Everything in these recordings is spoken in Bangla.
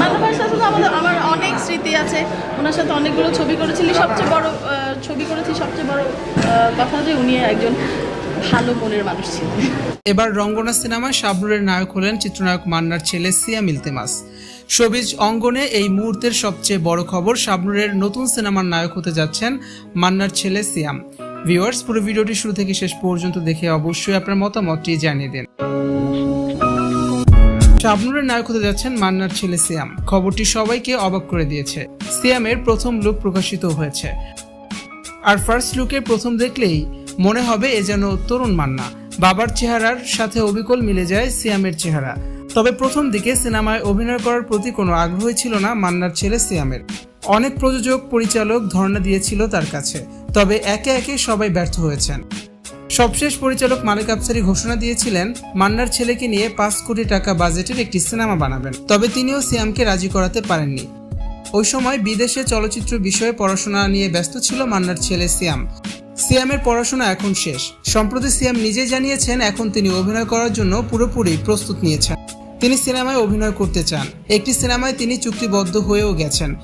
মান্নাভাইয়ের সাথে তো আমাদের আমার অনেক স্মৃতি আছে। ওনার সাথে অনেকগুলো ছবি করেছিলি। সবচেয়ে বড় আহ, ছবি করেছি সবচেয়ে বড় কথা যে উনি একজন ভালো মনের মানুষ ছিলেন। এবার রঙ্গনা সিনেমায় শাবনুরের নায়ক হলেন চিত্রনায়ক মান্নার ছেলে সিয়াম ইলতেমাস শোবিজ অঙ্গনে এই মুহূর্তের সবচেয়ে বড় খবর শাবনুরের নতুন সিনেমার নায়ক হতে যাচ্ছেন মান্নার ছেলে সিয়াম ভিউয়ার্স পুরো ভিডিওটি শুরু থেকে শেষ পর্যন্ত দেখে অবশ্যই আপনার মতামতটি জানিয়ে দিন। শাবনুরের নায়ক হতে যাচ্ছেন মান্নার ছেলে সিয়াম। খবরটি সবাইকে অবাক করে দিয়েছে। সিয়ামের প্রথম লুক প্রকাশিত হয়েছে। আর ফার্স্ট লুকে প্রথম দেখলেই মনে হবে এ যেন তরুণ মান্না। বাবার চেহারার সাথে অবিকল মিলে যায় সিয়ামের চেহারা। তবে প্রথম দিকে সিনেমায় অভিনয় করার প্রতি কোনো আগ্রহই ছিল না মান্নার ছেলে সিয়ামের। অনেক প্রযোজক, পরিচালক ধর্ণা দিয়েছিল তার কাছে। তবে একে একে সবাই ব্যর্থ হয়েছেন। সবশেষ পরিচালক মালিক আফসারি ঘোষণা দিয়েছিলেন, মান্নার ছেলেকে নিয়ে পাঁচ কোটি টাকা বাজেটের একটি সিনেমা বানাবেন। তবে তিনিও সিয়ামকে রাজি করাতে পারেননি। ওই সময় বিদেশে চলচ্চিত্র বিষয়ে পড়াশোনা নিয়ে ব্যস্ত ছিল মান্নার ছেলে সিয়াম। সিয়ামের পড়াশোনা এখন শেষ। সম্প্রতি সিয়াম নিজে জানিয়েছেন, এখন তিনি অভিনয় করার জন্য পুরোপুরি প্রস্তুত নিয়েছেন। তিনি সিনেমায় অভিনয় করতে চান। একটি সিনেমায় তিনি চুক্তিবদ্ধ হয়েও গেছেন।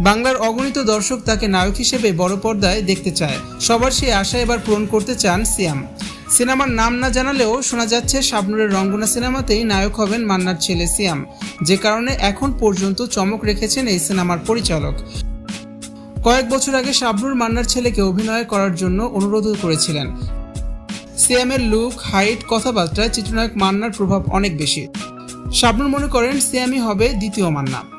বাংলার অগণিত দর্শক তাকে নায়ক হিসেবে বড় পর্দায় দেখতে চায়। সবার সেই আশা এবার পূরণ করতে চান সিয়াম। সিনেমার নাম না জানালেও শোনা যাচ্ছে, শাবনুরের রঙ্গনা সিনেমাতেই নায়ক হবেন মান্নার ছেলে সিয়াম। যে কারণে এখন পর্যন্ত চমক রেখেছেন এই সিনেমার পরিচালক। কয়েক বছর আগে শাবনুর মান্নার ছেলেকে অভিনয় করার জন্য অনুরোধও করেছিলেন। সিয়ামের লুক, হাইট, কথাবার্তায় চিত্রনায়ক মান্নার প্রভাব অনেক বেশি। শাবনুর মনে করেন, সিয়ামই হবে দ্বিতীয় মান্না।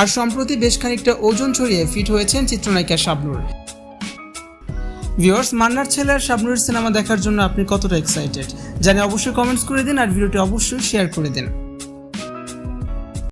আর সম্প্রতি বেশ খানিকটা ওজন ছড়িয়ে ফিট হয়েছেন চিত্রনায়িকা শাবনুর। ভিউয়ার্স মান্নার ছেলে আর শাবনুরের সিনেমা দেখার জন্য আপনি কতটা এক্সাইটেড জানি অবশ্যই কমেন্টস করে দিন আর ভিডিওটি অবশ্যই শেয়ার করে দিন।